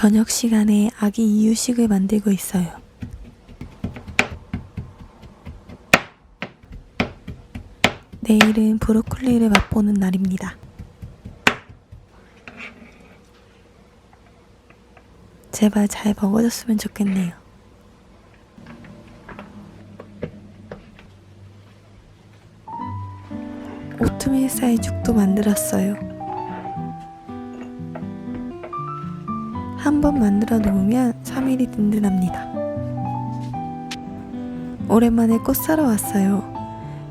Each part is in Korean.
저녁 시간에 아기 이유식을 만들고 있어요. 내일은 브로콜리를 맛보는 날입니다. 제발 잘 먹어줬으면 좋겠네요. 오트밀 쌀 죽도 만들었어요. 한번 만들어 놓으면 3일이 든든합니다. 오랜만에 꽃 사러 왔어요.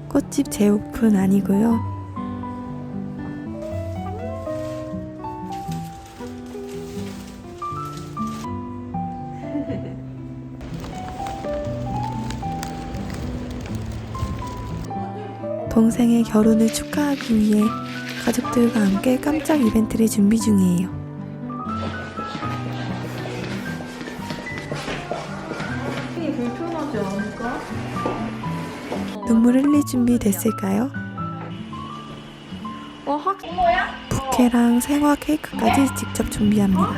꽃집 재오픈 아니고요. 동생의 결혼을 축하하기 위해 가족들과 함께 깜짝 이벤트를 준비 중이에요. 눈물 흘릴 준비 됐을까요? 어, 확. 부케랑 생화 케이크까지 직접 준비합니다.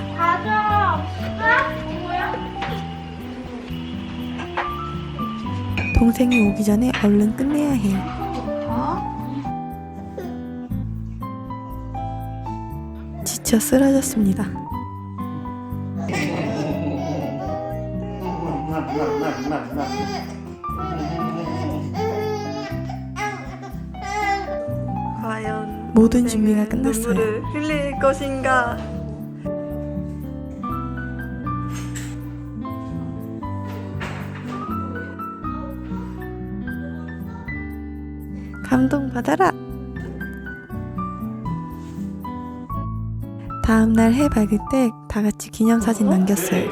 동생이 오기 전에 얼른 끝내야 해요. 지쳐 쓰러졌습니다. 모든 준비가 끝났어요. 눈물을 흘릴 것인가? 감동 받아라! 다음 날 해 밝을 때 다 같이 기념사진 남겼어요.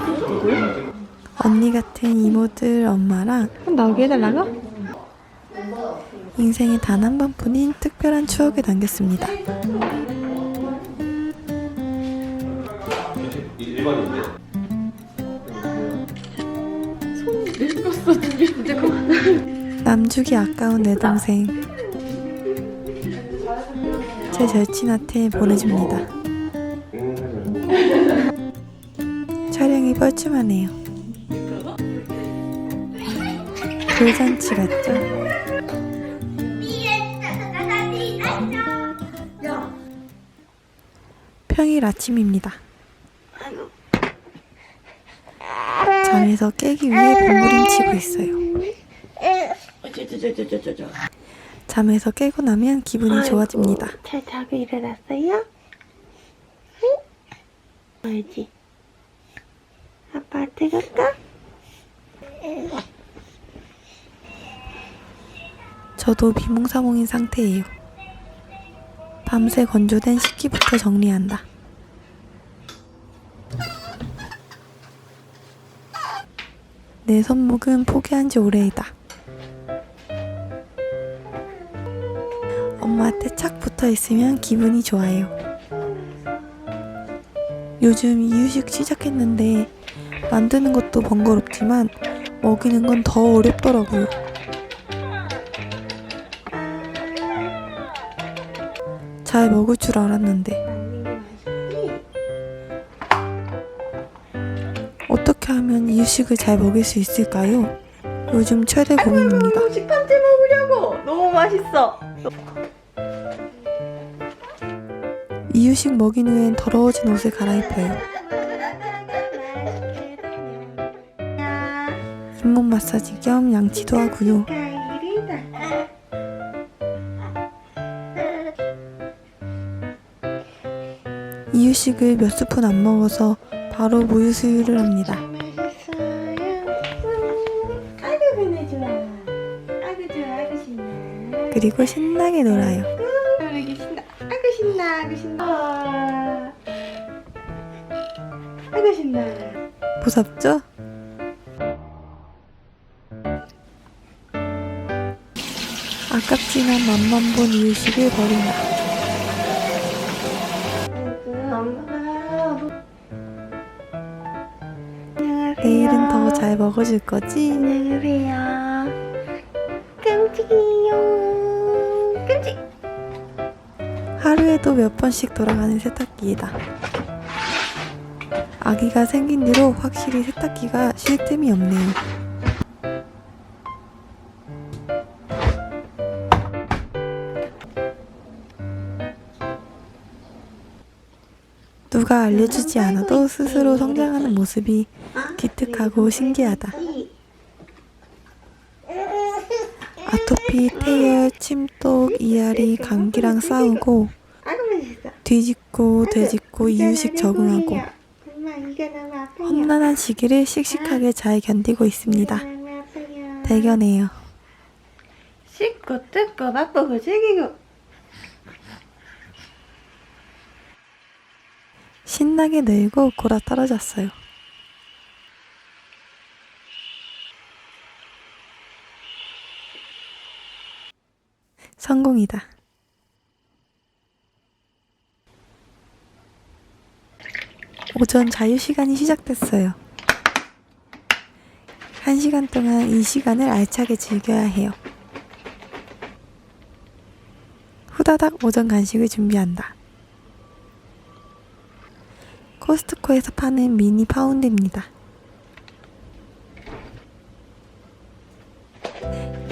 언니 같은 이모들 엄마랑 나오게 해달라고? 인생에 단 한 번뿐인 특별한 추억을 남겼습니다. 1번인데 남주기 아까운 내 동생. 제 절친한테 보내줍니다. 촬영이 뻘쭘하네요. 돌잔치 같죠? 평일 아침입니다. 잠에서 깨기 위해 몸부림치고 있어요. 잠에서 깨고 나면 기분이 좋아집니다. 잘 자고 일어났어요? 응? 알지? 아빠한테 갈까? 저도 비몽사몽인 상태예요. 밤새 건조된 식기부터 정리한다. 내 손목은 포기한 지 오래이다. 엄마한테 착 붙어 있으면 기분이 좋아요. 요즘 이유식 시작했는데 만드는 것도 번거롭지만 먹이는 건 더 어렵더라고요. 잘 먹을 줄 알았는데 하면 이유식을 잘 먹일 수 있을까요? 요즘 최대 고민입니다. 식감째 먹으려고. 너무 맛있어. 이유식 먹인 후엔 더러워진 옷을 갈아입혀요. 잇몸 마사지 겸 양치도 하고요. 이유식을 몇 스푼 안 먹어서 바로 모유 수유를 합니다. 그리고 신나게 놀아요. 아이고 신나. 아이고 신나. 아이고 신나. 아. 아이고 신나. 무섭죠? 아깝지만 맛만 본 이유식을 버린다. 내일은 더 잘 먹어줄 거지? 안녕하세요. 하루에도 몇 번씩 돌아가는 세탁기이다. 아기가 생긴 뒤로 확실히 세탁기가 쉴 틈이 없네요. 누가 알려주지 않아도 스스로 성장하는 모습이 기특하고 신기하다. 아토피, 태열, 침독, 이알이 감기랑 싸우고. 뒤집고 되짚고 이유식 적응하고. 험난한 시기를 씩씩하게 잘 견디고 있습니다. 대견해요. 씻고 뜯고 바쁘고 즐기고. 신나게 늘고 골아 떨어졌어요. 성공이다. 오전 자유 시간이 시작됐어요. 한 시간 동안 이 시간을 알차게 즐겨야 해요. 후다닥 오전 간식을 준비한다. 코스트코에서 파는 미니 파운드입니다.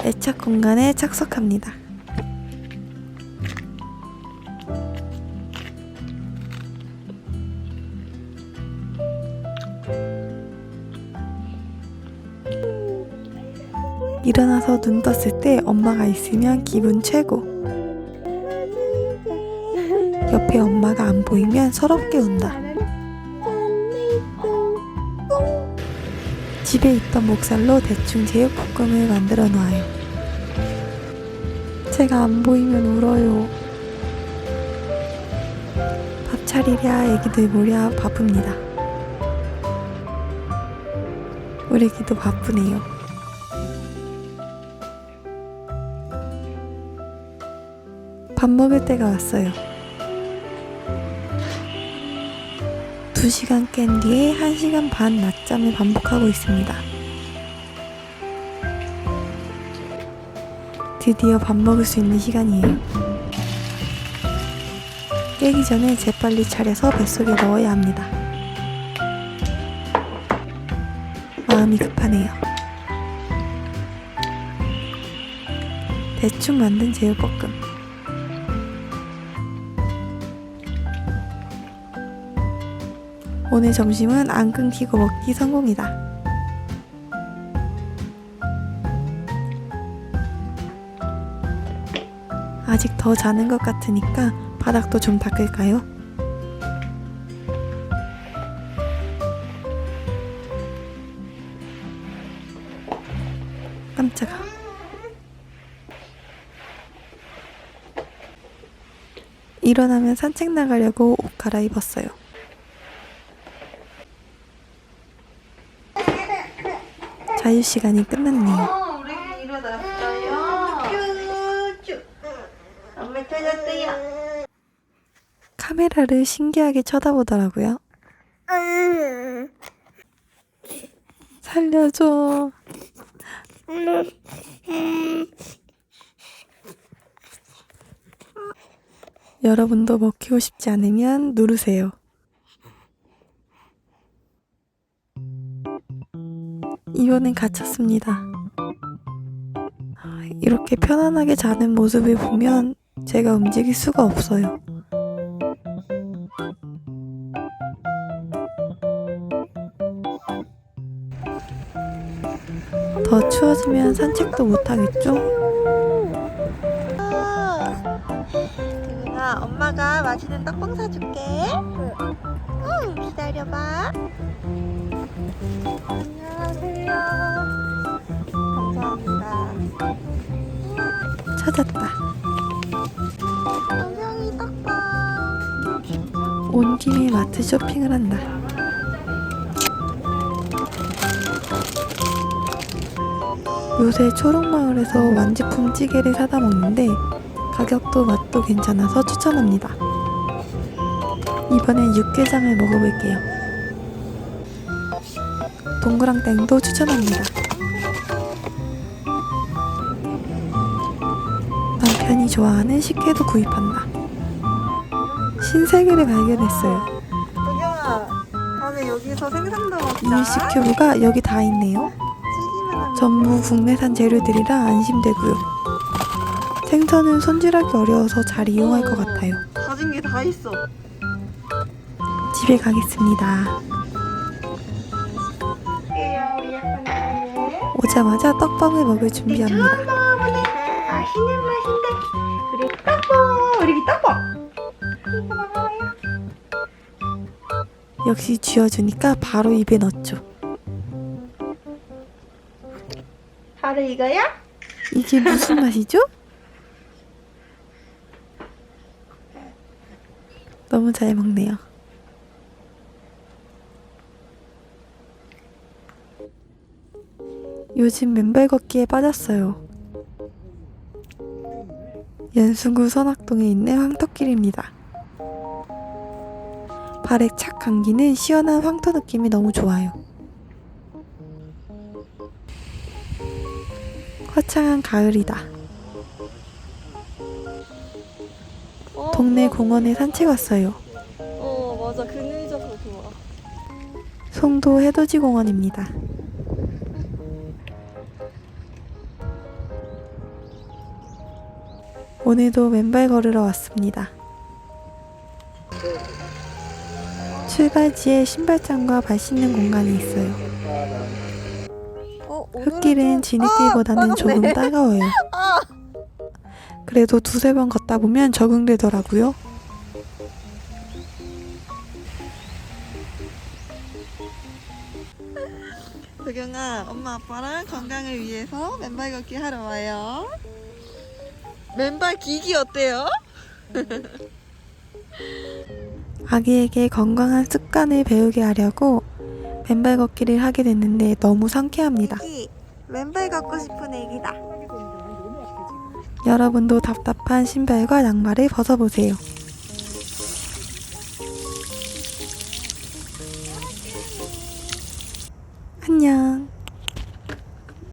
애착 공간에 착석합니다. 일어나서 눈 떴을 때 엄마가 있으면 기분 최고. 옆에 엄마가 안 보이면 서럽게 운다. 집에 있던 목살로 대충 제육볶음을 만들어 놓아요. 제가 안 보이면 울어요. 밥 차리랴 애기들 보랴 바쁩니다. 우리 애기도 바쁘네요. 밥 먹을 때가 왔어요. 두 시간 깬 뒤에 한 시간 반 낮잠을 반복하고 있습니다. 드디어 밥 먹을 수 있는 시간이에요. 깨기 전에 재빨리 차려서 뱃속에 넣어야 합니다. 마음이 급하네요. 대충 만든 제육볶음. 오늘 점심은 안 끊기고 먹기 성공이다. 아직 더 자는 것 같으니까 바닥도 좀 닦을까요? 깜짝아. 일어나면 산책 나가려고 옷 갈아입었어요. 자유 시간이 끝났네요. 카메라를 신기하게 쳐다보더라고요. 살려줘. 여러분도 먹히고 싶지 않으면 누르세요. 이번엔 갇혔습니다. 이렇게 편안하게 자는 모습을 보면 제가 움직일 수가 없어요. 더 추워지면 산책도 못하겠죠? 누나 엄마가 맛있는 떡볶 사줄게. 응 기다려봐. 안녕하세요. 감사합니다. 찾았다. 온 김에 마트 쇼핑을 한다. 요새 초록마을에서 완제품 찌개를 사다 먹는데 가격도 맛도 괜찮아서 추천합니다. 이번엔 육개장을 먹어볼게요. 동그랑땡도 추천합니다. 남편이 좋아하는 식혜도 구입한다. 신세계를 발견했어요. 도경아, 다음에 여기서 생선도 먹자. 이유식 큐브가 여기 다 있네요. 전부 국내산 재료들이라 안심되고요. 생선은 손질하기 어려워서 잘 이용할 것 같아요. 가진 게 다 있어. 집에 가겠습니다. 오자마자 떡밥을 먹을 준비합니다. 먹어보네 맛있는 맛인데 우리 떡볶 우리 떡볶 이거 먹어요 역시 쥐어주니까 바로 입에 넣죠. 바로 이거야? 이게 무슨 맛이죠? 너무 잘 먹네요. 요즘 맨발 걷기에 빠졌어요. 연수구 선악동에 있는 황토길입니다. 발에 착 감기는 시원한 황토 느낌이 너무 좋아요. 화창한 가을이다. 어, 동네 어, 공원에 산책 왔어요. 어 맞아 그늘져서 좋아. 송도 해돋이 공원입니다. 오늘도 맨발 걸으러 왔습니다. 출발지에 신발장과 발 씻는 공간이 있어요. 어 흙길은 진흙길보다는 조금 따가워요. 그래도 두세 번 걷다 보면 적응되더라고요. 도경아 엄마 아빠랑 건강을 위해서 맨발 걷기 하러 와요. 맨발 기기 어때요? 아기에게 건강한 습관을 배우게 하려고 맨발 걷기를 하게 됐는데 너무 상쾌합니다. 애기 맨발 걷고 싶은 애기다. 여러분도 답답한 신발과 양말을 벗어보세요.